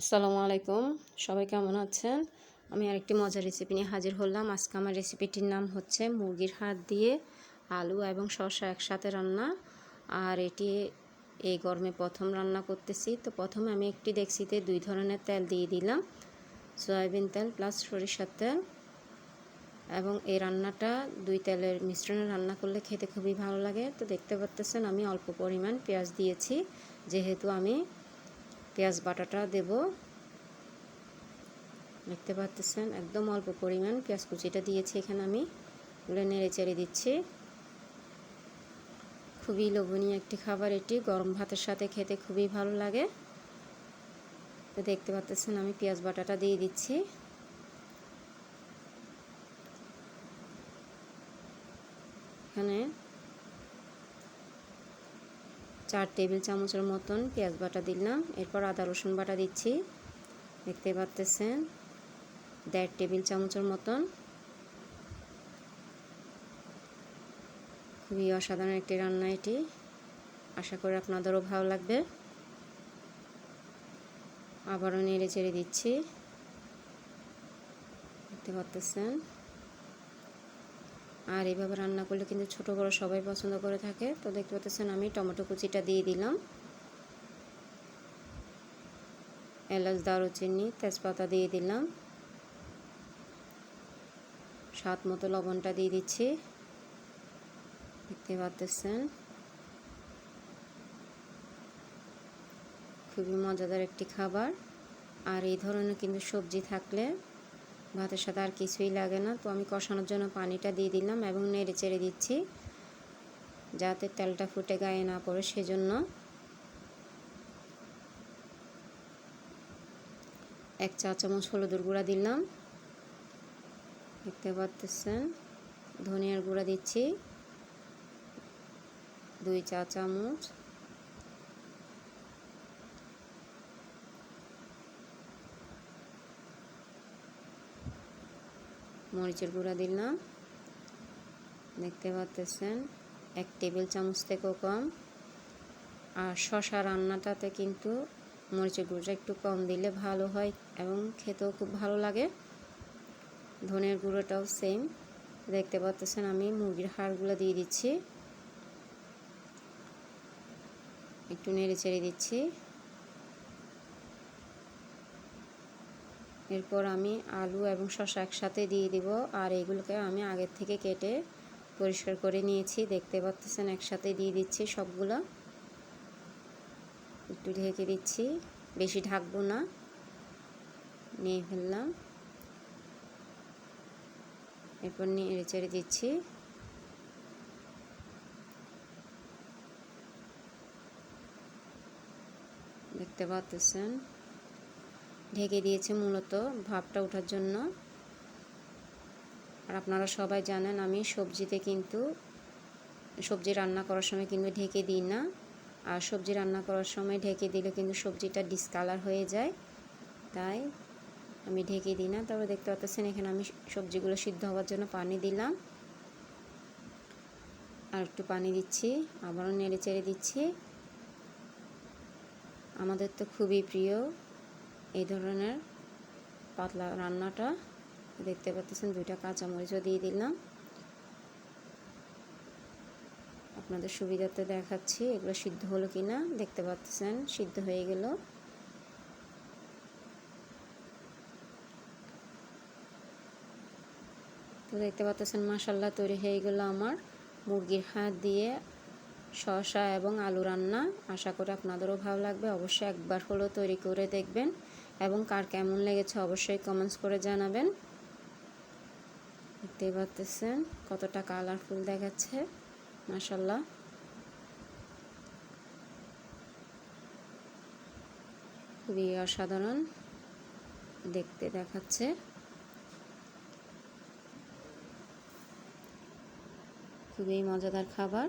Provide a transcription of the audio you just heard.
আসসালামু আলাইকুম। সবাই কেমন আছেন? আমি আরেকটি মজার রেসিপি নিয়ে হাজির হলাম। আজকে আমার রেসিপিটির নাম হচ্ছে মুরগির হাত দিয়ে আলু এবং শসা একসাথে রান্না। আর এটি এই গরমে প্রথম রান্না করতেছি। তো প্রথমে আমি একটি ডেক্সিতে দুই ধরনের তেল দিয়ে দিলাম। সয়াবিন তেল প্লাস সরিষার তেল। এবং এই রান্নাটা দুই তেলের মিশ্রণে রান্না করলে খেতে খুবই ভালো লাগে। তো দেখতে পাচ্তেছেন আমি অল্প পরিমাণ পেঁয়াজ দিয়েছি। যেহেতু আমি পেঁয়াজ বাটাটা দেব। দেখতে পাচ্ছেন, একদম অল্প পরিমাণ পেঁয়াজ কুচিটা দিয়েছি এখানে আমি। এগুলো নেড়ে চেড়ে দিচ্ছি। খুবই লোভনীয় একটি খাবার এটি, গরম ভাতের সাথে খেতে খুবই ভালো লাগে। তো দেখতে পাচ্ছেন, আমি পেঁয়াজ বাটাটা দিয়ে দিচ্ছি। এখানে চার টেবিল চামচের মতন পেঁয়াজ বাটা দিলাম। এরপর আদা, রসুন বাটা দিচ্ছি। দেখতে পাচ্তেছেন দেড় টেবিল চামচের মতন। খুবই অসাধারণ একটি রান্না এটি। আশা করি আপনাদেরও ভালো লাগবে। আবারও নেড়ে চেড়ে দিচ্ছি। দেখতে পাচ্তেছেন আর এইভাবে রান্না করলে কিন্তু ছোটো বড়ো সবাই পছন্দ করে থাকে। তো দেখতে পাচ্ছেন আমি টমেটো কুচিটা দিয়ে দিলাম। এলাচ, দারুচিনি, তেজপাতা দিয়ে দিলাম। স্বাদ মতো লবণটা দিয়ে দিচ্ছি। দেখতে পাচ্ছেন? খুবই মজাদার একটি খাবার। আর এই ধরনের কিন্তু সবজি থাকলে ভাতের সাথে আর কিছুই লাগে না। তো আমি কষানোর জন্য পানিটা দিয়ে দিলাম এবং নেড়ে চেড়ে দিচ্ছি যাতে তেলটা ফুটে গায়ে না পড়ে সেজন্য। এক চা চামচ হলুদের গুঁড়া দিলাম। দেখতে পাচ্ছেন? ধনিয়ার গুঁড়া দিচ্ছি। দুই চা চামচ। মরিচের গুঁড়া দিলাম দেখতে পাচ্তেছেন এক টেবিল চামচ থেকেও কম। আর শশা রান্নাটাতে কিন্তু মরিচের গুঁড়োটা একটু কম দিলে ভালো হয় এবং খেতেও খুব ভালো লাগে। ধনের গুঁড়োটাও সেম দেখতে পাচ্তেছেন আমি মুরগির হাড়গুলো দিয়ে দিচ্ছি। একটু নেড়ে চেড়ে দিচ্ছি। এরপর আমি আলু এবং শসা একসাথে দিয়ে দিব। আর এগুলোকে আমি আগের থেকে কেটে পরিষ্কার করে নিয়েছি। দেখতে পাচ্ছেন, একসাথে দিয়ে দিচ্ছি সবগুলো। একটু ঢেকে দিচ্ছি। বেশি ঢাকবো না। নিয়ে ফেললাম। এরপর নিয়ে চেড়ে দিচ্ছি। দেখতে পাচ্ছেন ঢেকে দিয়েছে মূলত ভাবটা ওঠার জন্য। আর আপনারা সবাই জানেন আমি সবজিতে কিন্তু সবজি রান্না করার সময় কিন্তু ঢেকে দিই না। আর সবজি রান্না করার সময় ঢেকে দিলে কিন্তু সবজিটা ডিসকালার হয়ে যায়। তাই আমি ঢেকে দিই না। তারপরে দেখতে পাচ্ছেন এখানে আমি সবজিগুলো সিদ্ধ হওয়ার জন্য পানি দিলাম। আর একটু পানি দিচ্ছি, আবারও নেড়ে চেড়ে দিচ্ছি। আমাদের তো খুবই প্রিয় এই ধরনের পাতলা রান্নাটা দেখতে পাচ্ছেন, দুইটা কাঁচামরিচও দিয়ে দিলাম। আপনাদের সুবিধাতে দেখাচ্ছি, এগুলো সিদ্ধ হলো কি না দেখতে পাচ্ছেন, সিদ্ধ হয়ে গেল। তো দেখতে পাচ্ছেন মাসাল্লাহ তৈরি হয়ে গেল আমার মুরগির হাত দিয়ে। শসা এবং আলু রান্না, আশা করি আপনাদেরও ভালো লাগবে। অবশ্যই একবার হলেও তৈরি করে দেখবেন এবং কার কেমন লেগেছে অবশ্যই কমেন্টস করে জানাবেন। দেখতে পাচ্ছেন কতটা কালারফুল দেখাচ্ছে মাসাল্লাহ খুবই অসাধারণ দেখতে দেখাচ্ছে। খুবই মজাদার খাবার।